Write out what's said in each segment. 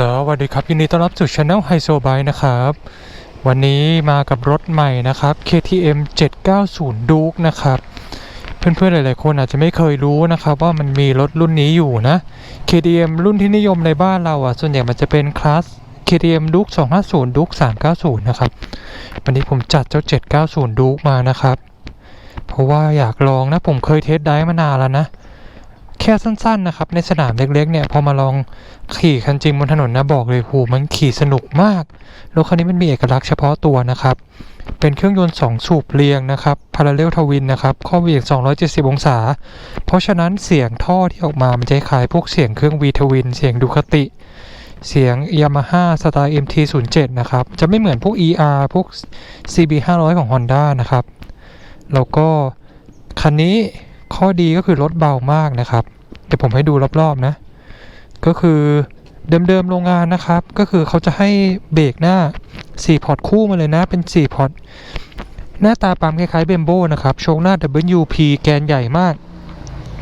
สวัสดีครับยินดีต้อนรับสู่ช anel ไฮโซไบนะครับ วันนี้มากับรถใหม่นะครับ KTM 790 Duke นะครับ เพื่อนๆหลายๆคนอาจจะไม่เคยรู้นะครับว่ามันมีรถรุ่นนี้อยู่นะ KTM รุ่นที่นิยมในบ้านเราอะส่วนใหญ่มันจะเป็นคลาส KTM Duke 250 Duke 390 นะครับ วันนี้ผมจัดเจ้า 790 Duke มานะครับ เพราะว่าอยากลองนะผมเคยเทสได้มานานแล้วนะ แค่สั้นๆนะครับ ในสนามเล็กๆ เนี่ย พอมาลองขี่คันจริงบนถนนนะบอกเลยโหมันขี่สนุกมากรถคันนี้มันมีเอกลักษณ์เฉพาะตัวนะครับ เป็นเครื่องยนต์2สูบเรียงนะครับ Parallel Twin นะครับข้อเวียง 270 องศา เพราะฉะนั้นเสียงท่อที่ออกมา มันจะคล้ายพวกเสียงเครื่อง V Twin เสียงดูคติ เสียง Yamaha สไตล์ MT07 นะครับ จะไม่เหมือนพวก ER พวก CB 500 ของ Honda นะครับ แล้วก็คันนี้ ข้อดีก็คือรถเบามากนะครับเดี๋ยวผมให้ดูรอบๆนะ ก็คือเดิมๆโรงงานนะครับ ก็คือเขาจะให้เบรกหน้า 4 พอร์ตคู่มาเลยนะ เป็น 4 พอร์ต หน้าตาปั๊มคล้ายๆเบมโบนะครับ โชคหน้า WP แกนใหญ่มาก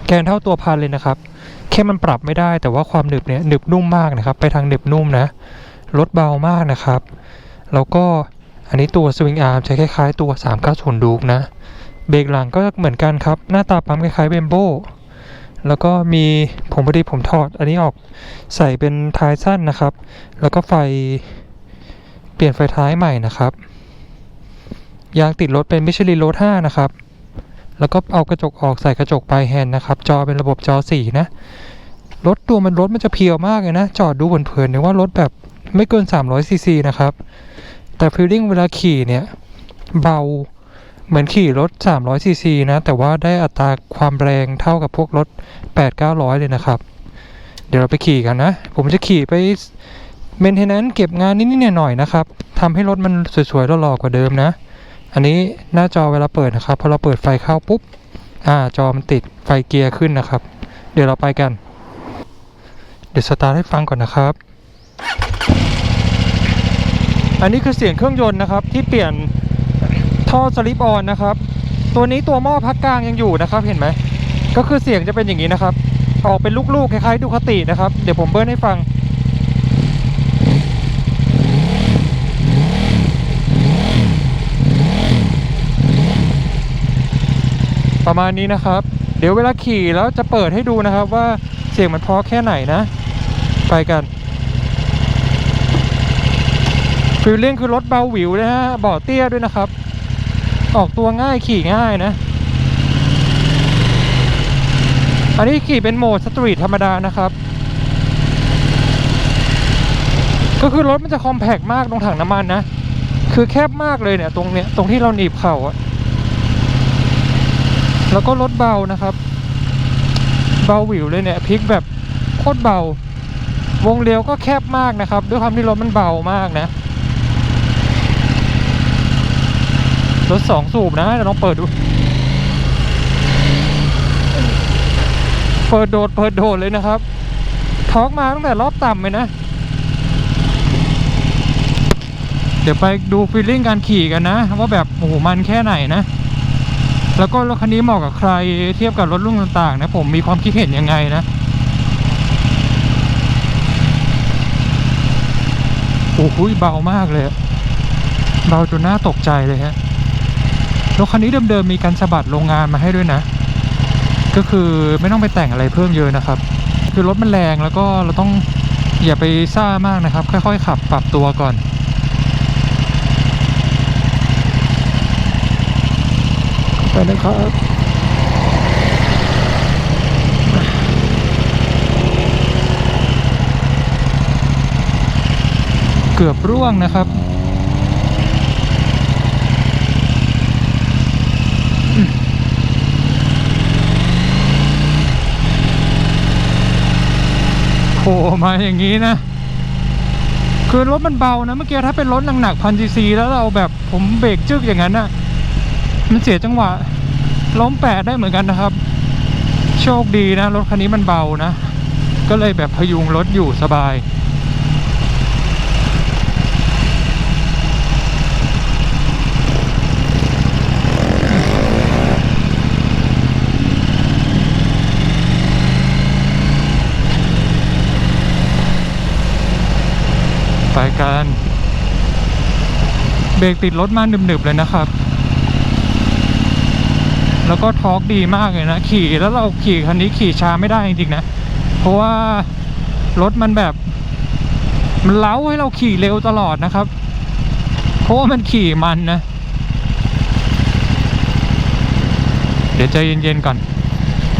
แกนเท่าตัวพันเลยนะครับ แค่มันปรับไม่ได้แต่ว่าความหนึบเนี่ยหนึบนุ่มมากนะครับ ไปทางหนึบนุ่มนะ รถเบามากนะครับ แล้วก็อันนี้ตัวสวิงอาร์มใช้คล้ายๆตัว 390ดูกนะ เบรกหลังก็เหมือนกันครับ หน้าตาปั๊มคล้ายๆเบมโบแล้วก็มีผมพอดีผมถอด อันนี้ออกใส่เป็นท้ายสั้นนะครับ แล้วก็ไฟเปลี่ยนไฟท้ายใหม่นะครับ ยางติดรถเป็นมิชลินโรด5นะครับ แล้วก็เอากระจกออกใส่กระจกปลายแฮนด์นะครับ จอเป็นระบบจอสีนะรถตัวมันรถมันจะเพียวมากเลยนะ จอดดูเผินๆเนี่ยว่ารถแบบไม่เกิน300ซีซีนะครับ แต่ฟีลลิ่งเวลาขี่เนี่ย เบา เหมือนขี่รถ 300ซีซีนะ แต่ว่าได้อัตราความแรงเท่ากับพวกรถ 8-900 เลยนะครับ เดี๋ยวเราไปขี่กันนะ ผมจะขี่ไปเมนเทนแนนเก็บงานนิดๆหน่อยๆนะครับทำให้รถมันสวยๆหล่อๆกว่าเดิมนะ อันนี้หน้าจอเวลาเปิดนะครับ พอเราเปิดไฟเข้าปุ๊บ อ่า จอมันติดไฟเกียร์ขึ้นนะครับ เดี๋ยวเราไปกัน เดี๋ยวสตาร์ทให้ฟังก่อนนะครับ อันนี้คือเสียงเครื่องยนต์นะครับที่เปลี่ยน ท่อสลิปออนนะครับ ตัวนี้ตัวหม้อพักกลางยังอยู่นะครับ เห็นไหม ก็คือเสียงจะเป็นอย่างนี้นะครับ ออกเป็นลูกๆคล้ายๆดูคตินะครับ เดี๋ยวผมเบิ้ลให้ฟัง ประมาณนี้นะครับ เดี๋ยวเวลาขี่แล้วจะเปิดให้ดูนะครับว่าเสียงมันเพราะแค่ไหนนะ ไปกันฟิลลิ่งคือรถเบาหวิวนะฮะเบาเตี้ยด้วยนะครับ ออกตัวง่ายขี่ง่ายนะ อันนี้ขี่เป็นโหมดสตรีทธรรมดานะครับ ก็คือรถมันจะคอมแพกมากตรงถังน้ำมันนะ คือแคบมากเลยเนี่ยตรงเนี้ยตรงที่เราหนีบเข่าอะแล้วก็รถเบานะครับ เบาหวิวเลยเนี่ยพลิกแบบโคตรเบา วงเลี้ยวก็แคบมากนะครับ ด้วยความที่รถมันเบามากนะ รถสองสูบนะเดี๋ยวลองเปิดดู เปิดโดดเปิดโดดเลยนะครับทอกมาตั้งแต่รอบต่ำเลยนะ เดี๋ยวไปดูฟีลลิ่งการขี่กันนะ ว่าแบบโอ้โหมันแค่ไหนนะ แล้วก็รถคันนี้เหมาะกับใครเทียบกับรถรุ่นต่างๆ นะ ผมมีความคิดเห็นยังไงนะโอ้โหเบามากเลย เบาจนน่าตกใจเลยฮะ รถคันนี้เดิมๆมีการสะบัดโรงงานมาให้ด้วยนะ ก็คือไม่ต้องไปแต่งอะไรเพิ่มเยอะนะครับ คือรถมันแรงแล้วก็เราต้องอย่าไปซ่ามากนะครับ ค่อยๆ ขับปรับตัวก่อนไปนะครับเกือบร่วงนะครับ ผล่มาอย่างนี้นะ คือรถมันเบานะ เมื่อกี้ถ้าเป็นรถหนักๆพันซีซีแล้วเราแบบผมเบรกจึกอย่างนั้นน่ะมันเสียจังหวะ ล้มแปดได้เหมือนกันนะครับ โชคดีนะ รถคันนี้มันเบานะ ก็เลยแบบพยุงรถอยู่สบาย ไปกัน เบรกติดรถมาหนึบๆเลยนะครับ แล้วก็ทอร์กดีมากเลยนะ ขี่แล้วเราขี่คันนี้ขี่ช้าไม่ได้จริงๆนะ เพราะว่ารถมันแบบ มันเล้าให้เราขี่เร็วตลอดนะครับ เพราะว่ามันขี่มันนะ เดี๋ยวใจเย็นๆก่อน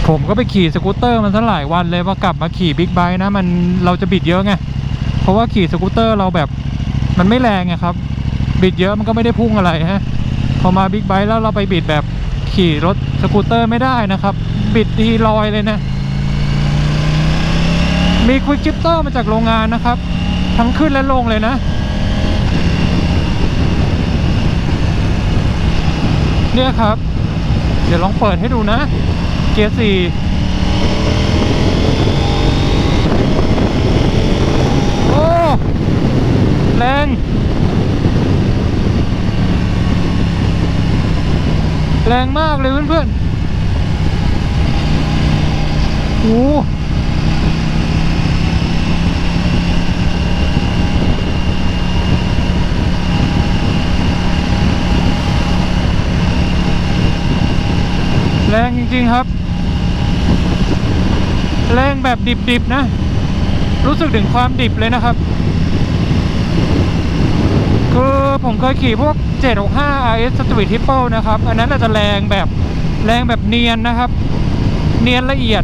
ผมก็ไปขี่สกูตเตอร์มันซะหลายวันเลยพอกลับมาขี่บิ๊กไบค์นะ มันเราจะบิดเยอะไง เพราะว่าขี่สกูตเตอร์เราแบบมันไม่แรงไงครับบิดเยอะมันก็ไม่ได้พุ่งอะไรฮะพอมาบิ๊กไบค์แล้วเราไปบิดแบบขี่รถสกูตเตอร์ไม่ได้นะครับ บิดทีลอยเลยนะ มีควิกชิปเตอร์มาจากโรงงานนะครับ ทั้งขึ้นและลงเลยนะเนี่ยครับ เดี๋ยวลองเปิดให้ดูนะ เกียร์สี่โอ้ แรง แรงมากเลยเพื่อนๆโอ้แรงจริง ๆ ครับ แรงแบบดิบ ๆ นะ รู้สึกถึงความดิบเลยนะครับ คือ ผมเคยขี่พวก 765 RS Street Triple นะครับ อันนั้นอาจจะแรงแบบแรงแบบเนียนนะครับ เนียนละเอียด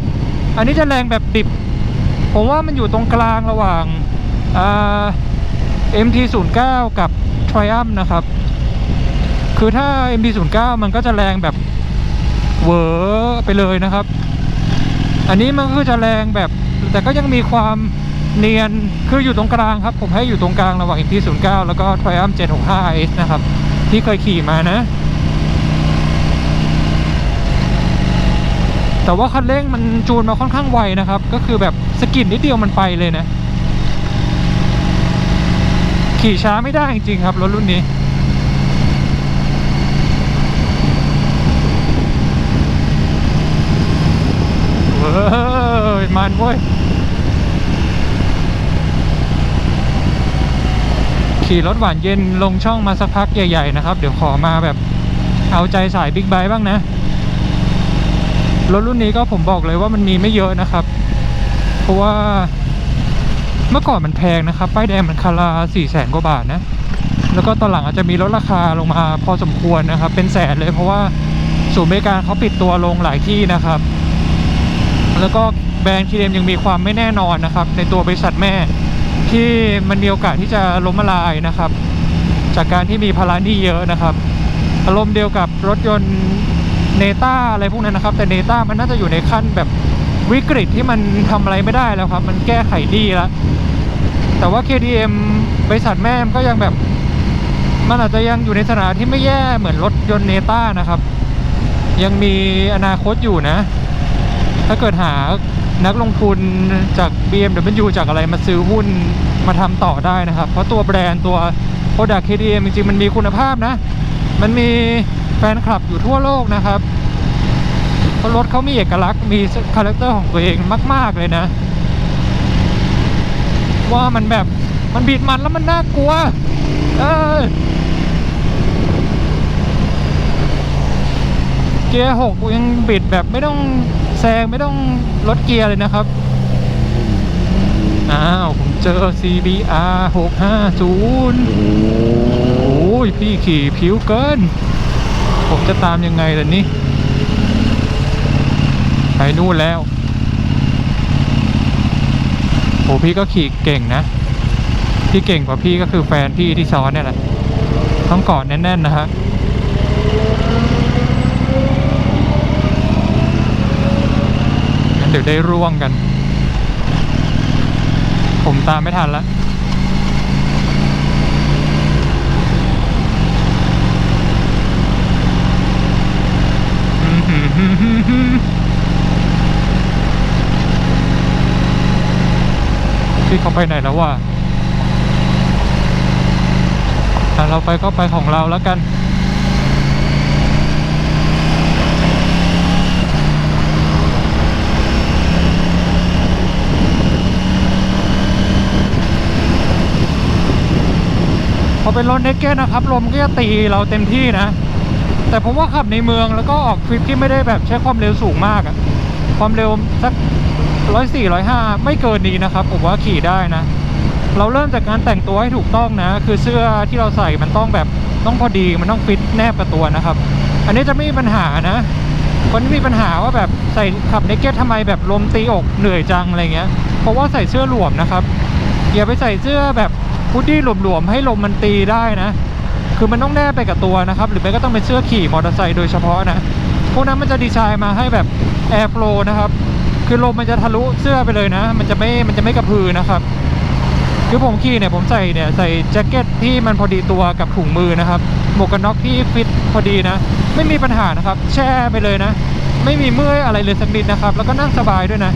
อันนี้จะแรงแบบดิบ ผมว่ามันอยู่ตรงกลางระหว่างอ่ MT09 กับ Triumph นะครับ คือถ้า MT09 มันก็จะแรงแบบเวอไปเลยนะครับ อันนี้มันก็จะแรงแบบ แต่ก็ยังมีความ เนียนคืออยู่ตรงกลางครับ ผมให้อยู่ตรงกลางระหว่าง MT09 แล้วก็ Triumph 765 RS นะครับ ที่เคยขี่มานะ แต่ว่าคันเร่งมันจูนมาค่อนข้างไวนะครับ ก็คือแบบสกิดนิดเดียวมันไปเลยนะ ขี่ช้าไม่ได้จริงๆครับรถรุ่นนี้เว้ยมันเว้ย ขี่รถหวานเย็นลงช่องมาสักพักใหญ่ ๆ นะครับ เดี๋ยวขอมาแบบเอาใจสายบิ๊กไบค์บ้างนะ รถรุ่นนี้ก็ผมบอกเลยว่ามันมีไม่เยอะนะครับ เพราะว่าเมื่อก่อนมันแพงนะครับ ป้ายแดงมันคาราสี่แสนกว่าบาทนะ แล้วก็ตอนหลังอาจจะมีลดราคาลงมาพอสมควรนะครับ เป็นแสนเลยเพราะว่าศูนย์บริการเขาปิดตัวลงหลายที่นะครับ แล้วก็แบรนด์คีเดมยังมีความไม่แน่นอนนะครับ ในตัวบริษัทแม่ ที่มันมีโอกาสที่จะล้มละลายนะครับ จากการที่มีภาระหนี้เยอะนะครับ อารมณ์เดียวกับรถยนต์เนต้าอะไรพวกนั้นนะครับ แต่เนต้ามันน่าจะอยู่ในขั้นแบบวิกฤตที่มันทำอะไรไม่ได้แล้วครับ มันแก้ไขหนี้แล้วแต่ว่า KTM บริษัทแม่ก็ยังแบบ มันอาจจะยังอยู่ในสถานที่ไม่แย่เหมือนรถยนต์เนต้านะครับ ยังมีอนาคตอยู่นะ ถ้าเกิดหา นักลงทุนจาก BMW จากอะไรมาซื้อหุ้นมาทำต่อได้นะครับ เพราะตัวแบรนด์ตัว Product KTM จริงๆ มันมีคุณภาพนะ มันมีแฟนคลับอยู่ทั่วโลกนะครับเพราะรถเขามีเอกลักษณ์มีคาแรคเตอร์ของตัวเองมาก ๆ เลยนะ ว่ามันแบบมันบิดมันแล้วมันน่ากลัว เออเกียร์หกยังบิดแบบไม่ต้อง แซงไม่ต้องลดเกียร์เลยนะครับ อ้าว ผมเจอ CBR 650 โอ้ย พี่ขี่ผิวเกิน ผมจะตามยังไงล่ะนี่ ไปนู่นแล้ว โอ้พี่ก็ขี่เก่งนะ ที่เก่งกว่าพี่ก็คือแฟนพี่ที่ซ้อนเนี่ยแหละ ต้องกอดแน่นๆนะฮะ งั้น เดี๋ยวได้ร่วงกัน ผมตามไม่ทันแล้วพี่เขาไปไหนแล้ววะแต่เราไปก็ไปของเราแล้วกัน พอเป็นรถเนกเก็ตนะครับลมก็จะตีเราเต็มที่นะ แต่ผมว่าขับในเมืองแล้วก็ออกทริปที่ไม่ได้แบบใช้ความเร็วสูงมากอะความเร็วสักร้อยสี่ร้อยห้าไม่เกินนี้นะครับ ผมว่าขี่ได้นะ เราเริ่มจากการแต่งตัวให้ถูกต้องนะ คือเสื้อที่เราใส่มันต้องแบบต้องพอดีมันต้องฟิตแนบกับตัวนะครับ อันนี้จะไม่มีปัญหานะ คนที่มีปัญหาว่าแบบใส่ขับเนกเก็ตทำไมแบบลมตีอกเหนื่อยจังอะไรเงี้ย เพราะว่าใส่เสื้อหลวมนะครับอย่าไปใส่เสื้อแบบ พุดดี้หลวมๆให้ลมมันตีได้นะ คือมันต้องแนบไปกับตัวนะครับ หรือไม่ก็ต้องเป็นเสื้อขี่มอเตอร์ไซค์โดยเฉพาะนะ พวกนั้นมันจะดีไซน์มาให้แบบแอร์ l o w นะครับ คือลมมันจะทะลุเสื้อไปเลยนะ มันจะไม่ มันจะไม่กระพือนะครับคือผมขี่เนี่ยผมใส่เนี่ยใส่แจ็คเก็ตที่มันพอดีตัวกับถุงมือนะครับ หมวกกันน็อกที่ฟิตพอดีนะ ไม่มีปัญหานะครับ แช่ไปเลยนะ ไม่มีเมื่อยอะไรเลยสักนิดนะครับ แล้วก็นั่งสบายด้วยนะ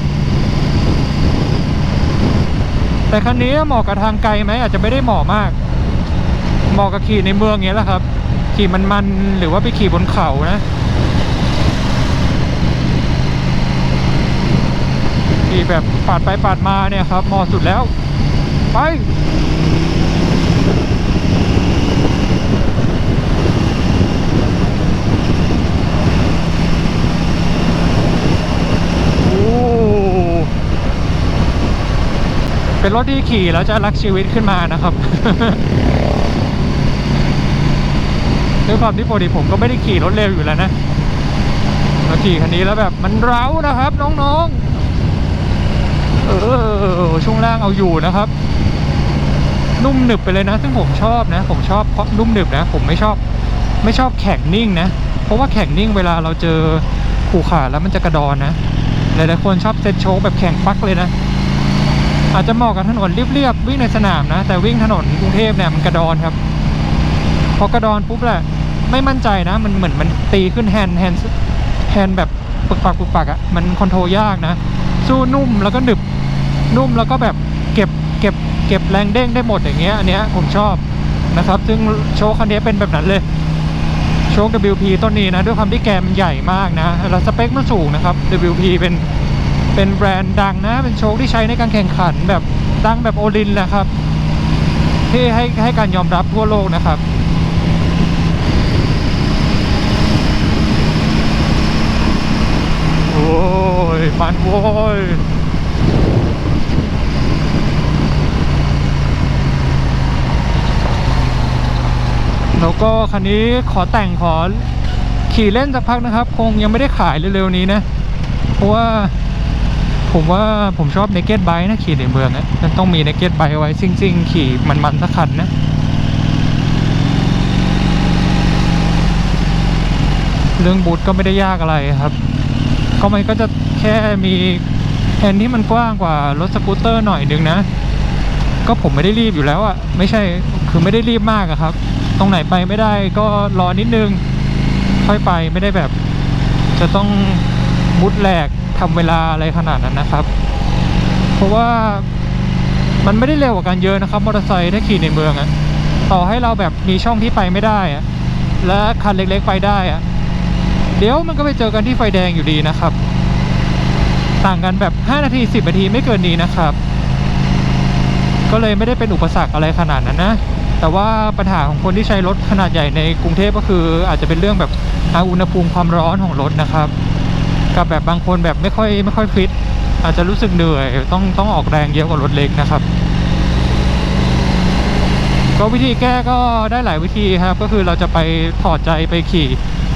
แต่คันนี้เหมาะกับทางไกลไหมอาจจะไม่ได้เหมาะมาก เหมาะกับขี่ในเมืองเงี้ยแหละครับ ขี่มันๆหรือว่าไปขี่บนเขานะขี่แบบปาดไปปาดมาเนี่ยครับเหมาะสุดแล้ว ไป โอ้ เป็นรถที่ขี่แล้วจะรักชีวิตขึ้นมานะครับด้วยความที่ปกติผมก็ไม่ได้ขี่รถเร็วอยู่แล้วนะมาขี่คันนี้แล้วแบบมันเร้านะครับ น้องๆ เออช่วงล่างเอาอยู่นะครับ นุ่มหนึบไปเลยนะ ซึ่งผมชอบนะ ผมชอบเพราะนุ่มหนึบนะ ผมไม่ชอบ ไม่ชอบแข็งนิ่งนะ เพราะว่าแข็งนิ่งเวลาเราเจอขู่ขาแล้วมันจะกระดอนนะหลายๆคนชอบเซ็ตโชคแบบแข็งปักเลยนะ อาจจะเหมาะกับถนนเรียบๆวิ่งในสนามนะ แต่วิ่งถนนกรุงเทพเนี่ยมันกระดอนครับ พอกระดอนปุ๊บแหละไม่มั่นใจนะ มันเหมือนมันตีขึ้นแฮนด์แฮนด์แฮนด์แบบปึกปักปึกปักอะ่ะมันคอนโทรลยากนะ สู้นุ่มแล้วก็หนึบนุ่มแล้วก็แบบเก็บเก็บเก็บแรงเด้งได้หมดอย่างเงี้ยอันเนี้ยผมชอบนะครับ ซึ่งโชคคันนี้เป็นแบบนั้นเลยโชค WP ต้นนี้นะ ด้วยความที่แกมมันใหญ่มากนะ แล้วสเปคมันสูงนะครับ WP เป็น เป็นแบรนด์ดังนะ เป็นโชคที่ใช้ในการแข่งขันแบบดังแบบโอลินแหละครับ ที่ให้ให้การยอมรับทั่วโลกนะครับโอ้ยมันโว้ยแล้วก็คันนี้ขอแต่งขอขี่เล่นสักพักนะครับ คงยังไม่ได้ขายเร็วๆนี้นะ เพราะว่า ผมว่าผมชอบเน k เก็ตไบค์นะขี่ในเมืองนะมันต้องมีเน k เก็ตไบค์ไว้ซิ่งๆ ขี่มันๆสักคันนะเรื่องบูทก็ไม่ได้ยากอะไรครับ ก็มันก็จะแค่มีแฮนที่มันกว้างกว่ารถสกูตเตอร์หน่อยนึงนะ ก็ผมไม่ได้รีบอยู่แล้วอะ่ะไม่ใช่คือไม่ได้รีบมากอะครับ ตรงไหนไปไม่ได้ก็รอนิดนึง ค่อยไปไม่ได้แบบ จะต้องมุดแหลก ทำเวลาอะไรขนาดนั้นนะครับ เพราะว่ามันไม่ได้เร็วกว่ากันเยอะนะครับมอเตอร์ไซค์ถ้าขี่ในเมืองอะต่อให้เราแบบมีช่องที่ไปไม่ได้อะและคันเล็กๆไปได้อะเดี๋ยวมันก็ไปเจอกันที่ไฟแดงอยู่ดีนะครับ ต่างกันแบบ 5 นาที 10 นาทีไม่เกินนี้นะครับ ก็เลยไม่ได้เป็นอุปสรรคอะไรขนาดนั้นนะ แต่ว่าปัญหาของคนที่ใช้รถขนาดใหญ่ในกรุงเทพก็คืออาจจะเป็นเรื่องแบบอุณหภูมิความร้อนของรถนะครับ กับแบบบางคนแบบไม่ค่อยไม่ค่อยฟิต อาจจะรู้สึกเหนื่อย ต้องต้องออกแรงเยอะกว่ารถเล็กนะครับ ก็วิธีแก้ก็ได้หลายวิธีครับ ก็คือเราจะไปถอดใจไปขี่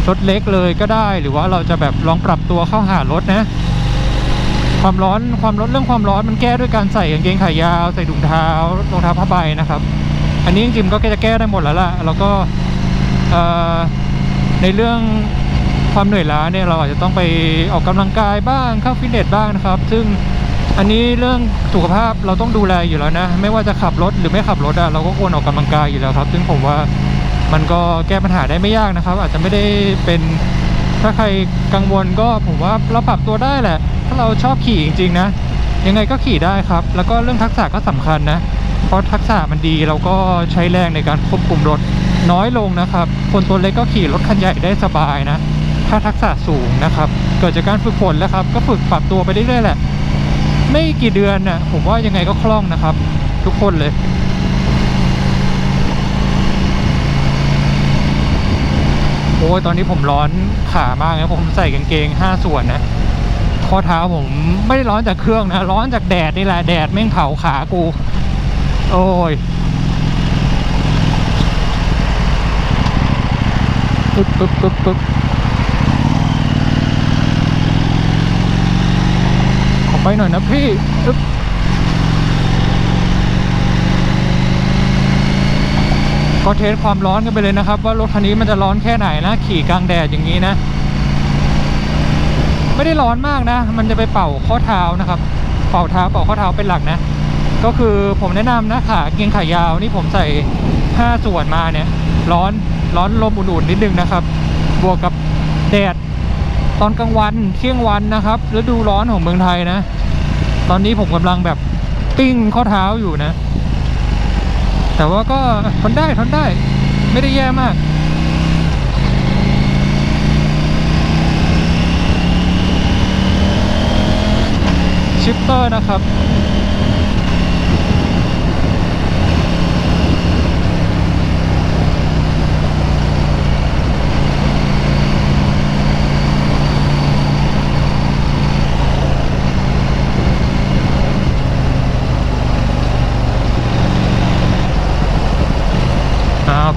รถเล็กเลยก็ได้ หรือว่าเราจะแบบลองปรับตัวเข้าหารถนะความร้อนความร้อนเรื่องความร้อนมันแก้ด้วยการใส่กางเกงขายาวใส่ถุงเท้ารองเท้าผ้าใบนะครับ อันนี้จริงๆก็จะแก้ได้หมดแล้วล่ะแล้วก็ในเรื่อง ความเหนื่อยล้าเนี่ยเราอาจจะต้องไปออกกำลังกายบ้างเข้าฟิตเนสบ้างนะครับ ซึ่งอันนี้เรื่องสุขภาพเราต้องดูแลอยู่แล้วนะ ไม่ว่าจะขับรถหรือไม่ขับรถอะเราก็ควรออกกำลังกายอยู่แล้วครับ ซึ่งผมว่ามันก็แก้ปัญหาได้ไม่ยากนะครับ อาจจะไม่ได้เป็นถ้าใครกังวลก็ผมว่าเราปรับตัวได้แหละ ถ้าเราชอบขี่จริง ๆ นะ ยังไงก็ขี่ได้ครับ แล้วก็เรื่องทักษะก็สำคัญนะ เพราะทักษะมันดีเราก็ใช้แรงในการควบคุมรถน้อยลงนะครับ คนตัวเล็กก็ขี่รถคันใหญ่ได้สบายนะ ถ้าทักษะสูงนะครับ เกิดจากการฝึกฝนแล้วครับ ก็ฝึกปรับตัวไปเรื่อยๆแหละ ไม่กี่เดือนน่ะผมว่ายังไงก็คล่องนะครับ ทุกคนเลยโอ้ยตอนนี้ผมร้อนขามากนะผมใส่กางเกง5ส่วนนะข้อเท้าผมไม่ได้ร้อนจากเครื่องนะ ร้อนจากแดดนี่แหละแดดแม่งเผาขากู โอ้ยปึ๊บปึ๊บปึ๊บปึ๊บขอ ไปหน่อยนะพี่ปึ๊บก็เทสความร้อนกันไปเลยนะครับ ว่ารถคันนี้มันจะร้อนแค่ไหนนะ ขี่กลางแดดอย่างนี้นะ ไม่ได้ร้อนมากนะ มันจะไปเป่าข้อเท้านะครับ เป่าเท้าเป่าข้อเท้าเป็นหลักนะ ก็คือผมแนะนำนะขาเกงขายาวนี่ผมใส่5ส่วนมาเนี่ย ร้อนร้อนลมอุ่นๆนิดนึงนะครับ บวกกับแดด ตอนกลางวันเที่ยงวันนะครับฤดูร้อนของเมืองไทยนะ ตอนนี้ผมกำลังแบบปิ้งข้อเท้าอยู่นะ แต่ว่าก็ทนได้ทนได้ ไม่ได้แย่มากชิปเตอร์นะครับ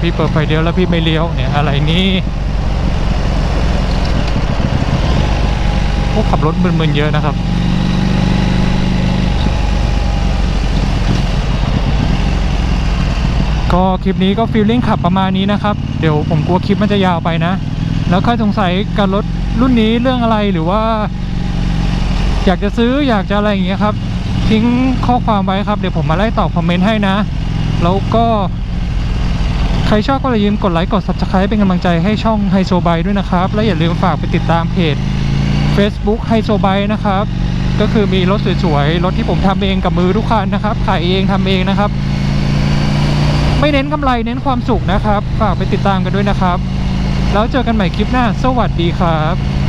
พี่เปิดไฟเลี้ยวแล้วพี่ไม่เลี้ยวเนี่ยอะไรนี่พวกขับรถมึนๆเยอะนะครับก็คลิปนี้ก็ฟีลลิ่งขับประมาณนี้นะครับเดี๋ยวผมกลัวคลิปมันจะยาวไปนะ แล้วใครสงสัยกับรถรุ่นนี้เรื่องอะไรหรือว่า อยากจะซื้ออยากจะอะไรอย่างเงี้ยครับ ทิ้งข้อความไว้ครับเดี๋ยวผมมาไล่ตอบคอมเมนต์ให้นะ แล้วก็ ใครชอบก็อย่าลืมกดไลค์กด Subscribe เป็นกำลังใจให้ช่องไฮโซไบด้วยนะครับ และอย่าลืมฝากไปติดตามเพจ Facebook ไฮโซไบนะครับ ก็คือมีรถสวยๆ รถที่ผมทำเองกับมือทุกคันนะครับขายเองทำเองนะครับ ไม่เน้นกำไรเน้นความสุขนะครับ ฝากไปติดตามกันด้วยนะครับ แล้วเจอกันใหม่คลิปหน้า สวัสดีครับ